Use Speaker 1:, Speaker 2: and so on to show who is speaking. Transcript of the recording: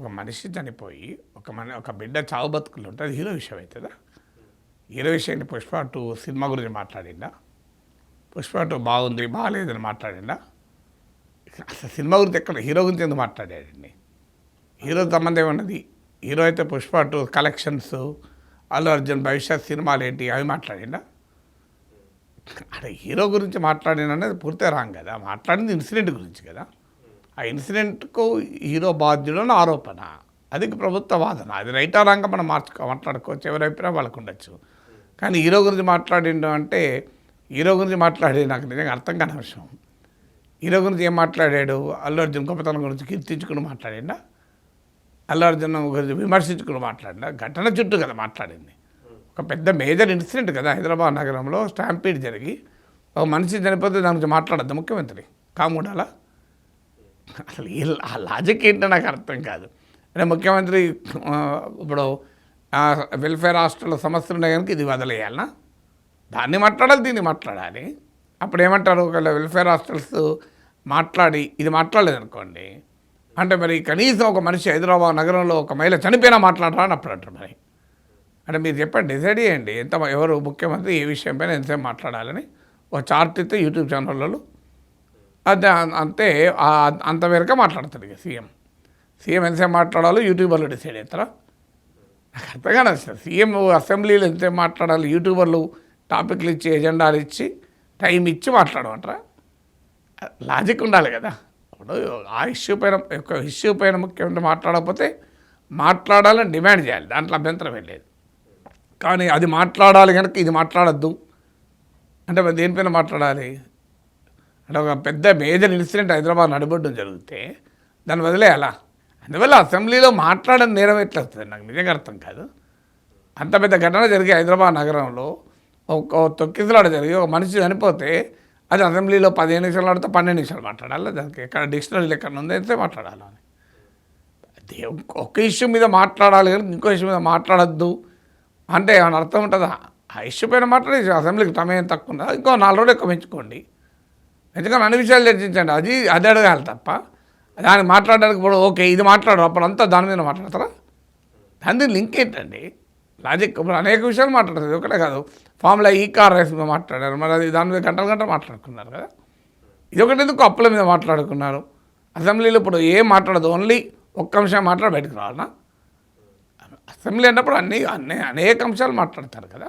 Speaker 1: ఒక మనిషి చనిపోయి ఒక మన ఒక బిడ్డ చావు బతుకులు ఉంటే అది హీరో విషయం అవుతుందా? హీరో విషయాన్ని పుష్ప టూ సినిమా గురించి మాట్లాడిందా? పుష్ప టూ బాగుంది బాగాలేదని మాట్లాడిందా? అసలు సినిమా గురించి ఎక్కడ హీరో గురించి ఎందుకు మాట్లాడాడండి హీరో సంబంధం ఉన్నది హీరో అయితే పుష్ప టూ కలెక్షన్స్ అల్లు అర్జున్ భవిష్యత్ సినిమాలు ఏంటి అవి మాట్లాడిందా? అక్కడ హీరో గురించి మాట్లాడిన అనేది పూర్తిగా రాంగ్ కదా. మాట్లాడింది ఇన్సిడెంట్ గురించి కదా. ఆ ఇన్సిడెంట్కు హీరో బాధ్యుడని ఆరోపణ. అది ప్రభుత్వ వాదన. అది రైట్ రాంగ్ మనం మార్చుకో మాట్లాడుకోవచ్చు. ఎవరి అభిప్రాయం వాళ్ళకు ఉండొచ్చు. కానీ హీరో గురించి మాట్లాడిండు అంటే హీరో గురించి మాట్లాడేది నాకు నిజంగా అర్థం కాని విషయం. హీరో గురించి ఏం మాట్లాడాడు? అల్లు అర్జున్ గొప్పతనం గురించి కీర్తించుకుని మాట్లాడిండా? అల్లు అర్జున్ గురించి విమర్శించుకుని మాట్లాడినా ఘటన చుట్టూ కదా మాట్లాడింది. ఒక పెద్ద మేజర్ ఇన్సిడెంట్ కదా హైదరాబాద్ నగరంలో స్టాంపీడ్ జరిగి ఒక మనిషి చనిపోతే దాని గురించి మాట్లాడద్దు ముఖ్యమంత్రి. కాముడాలా? అసలు ఈ ఆ లాజిక్ ఏంటో నాకు అర్థం కాదు. అంటే ముఖ్యమంత్రి ఇప్పుడు వెల్ఫేర్ హాస్టల్ సమస్యలు ఉన్నాయి కనుక ఇది వదిలేయాలనా? దాన్ని మాట్లాడాలి దీన్ని మాట్లాడాలి. అప్పుడు ఏమంటారు? ఒకవేళ వెల్ఫేర్ హాస్టల్స్ మాట్లాడి ఇది మాట్లాడలేదు అనుకోండి అంటే మరి కనీసం ఒక మనిషి హైదరాబాద్ నగరంలో ఒక మహిళ చనిపోయినా మాట్లాడరా అని అప్పుడు అంటారు మరి. అంటే మీరు చెప్పండి డిసైడ్ చేయండి ఎంత ఎవరు ముఖ్యమంత్రి ఏ విషయం పైన ఎంతసేపు మాట్లాడాలని. ఒక చార్ట్ ఇస్తే యూట్యూబ్ ఛానళ్ళలో అదే అంతే అంత అంతవరకే మాట్లాడతాడు ఇక సీఎం. సీఎం ఎంతసేపు మాట్లాడాలో యూట్యూబర్లు డిసైడ్ అవుతారా నాకు అర్థం కానీ అసలు సీఎం అసెంబ్లీలో ఎంతసేపు మాట్లాడాలి యూట్యూబర్లు టాపిక్లు ఇచ్చి ఎజెండాలు ఇచ్చి టైం ఇచ్చి మాట్లాడమంటారా? లాజిక్ ఉండాలి కదా. ఇప్పుడు ఆ ఇష్యూ పైన ఒక ఇష్యూ పైన ముఖ్యమంత్రి మాట్లాడకపోతే మాట్లాడాలని డిమాండ్ చేయాలి. దాంట్లో అభ్యంతరం లేదు. కానీ అది మాట్లాడాలి కనుక ఇది మాట్లాడద్దు. అంటే మరి దేనిపైన మాట్లాడాలి? అంటే ఒక పెద్ద మేజర్ ఇన్సిడెంట్ హైదరాబాద్ నడబడడం జరిగితే దాన్ని వదిలేయాలా? అందువల్ల అసెంబ్లీలో మాట్లాడని నేరం ఎట్లా వస్తుంది? నాకు నిజంగా అర్థం కాదు. అంత పెద్ద ఘటన జరిగి హైదరాబాద్ నగరంలో ఒక తొక్కిసలాడ జరిగి ఒక మనిషి చనిపోతే అది అసెంబ్లీలో పదిహేను నిమిషాలు ఆడితే పన్నెండు నిమిషాలు మాట్లాడాలి. దానికి ఎక్కడ డిక్షనరీలు ఎక్కడ ఉందో అయితే మాట్లాడాలి అని. అదే ఒక ఇష్యూ మీద మాట్లాడాలి కానీ ఇంకో ఇష్యూ మీద మాట్లాడద్దు అంటే ఏమైనా అర్థం ఉంటుందా? ఆ ఇష్యూ పైన మాట్లాడి అసెంబ్లీకి సమయం తక్కువ ఉందా? ఇంకో నాలుగు రోజులు ఎక్కువ పెంచుకోండి. ఎందుకంటే అన్ని విషయాలు చర్చించండి. అది అది అడగాలి తప్ప. దానికి మాట్లాడడానికి ఇప్పుడు ఓకే ఇది మాట్లాడరు అప్పుడు అంతా దాని మీద మాట్లాడతారా? దాని లింక్ ఏంటండి? లాజిక్ ఇప్పుడు అనేక విషయాలు మాట్లాడతారు ఇది ఒకటే కాదు. ఫామ్లో ఈ కార్ రైస్ మీద మాట్లాడారు మరి అది దాని మీద గంటలు గంటలు మాట్లాడుకున్నారు కదా. ఇది ఒకటి ఎందుకు అప్పుల మీద మాట్లాడుకున్నారు? అసెంబ్లీలో ఇప్పుడు ఏం మాట్లాడదు ఓన్లీ ఒక్క అంశం మాట్లాడి బయటకు రావాలన్నా అసెంబ్లీ అన్నప్పుడు అన్ని అన్ని అనేక అంశాలు మాట్లాడతారు కదా.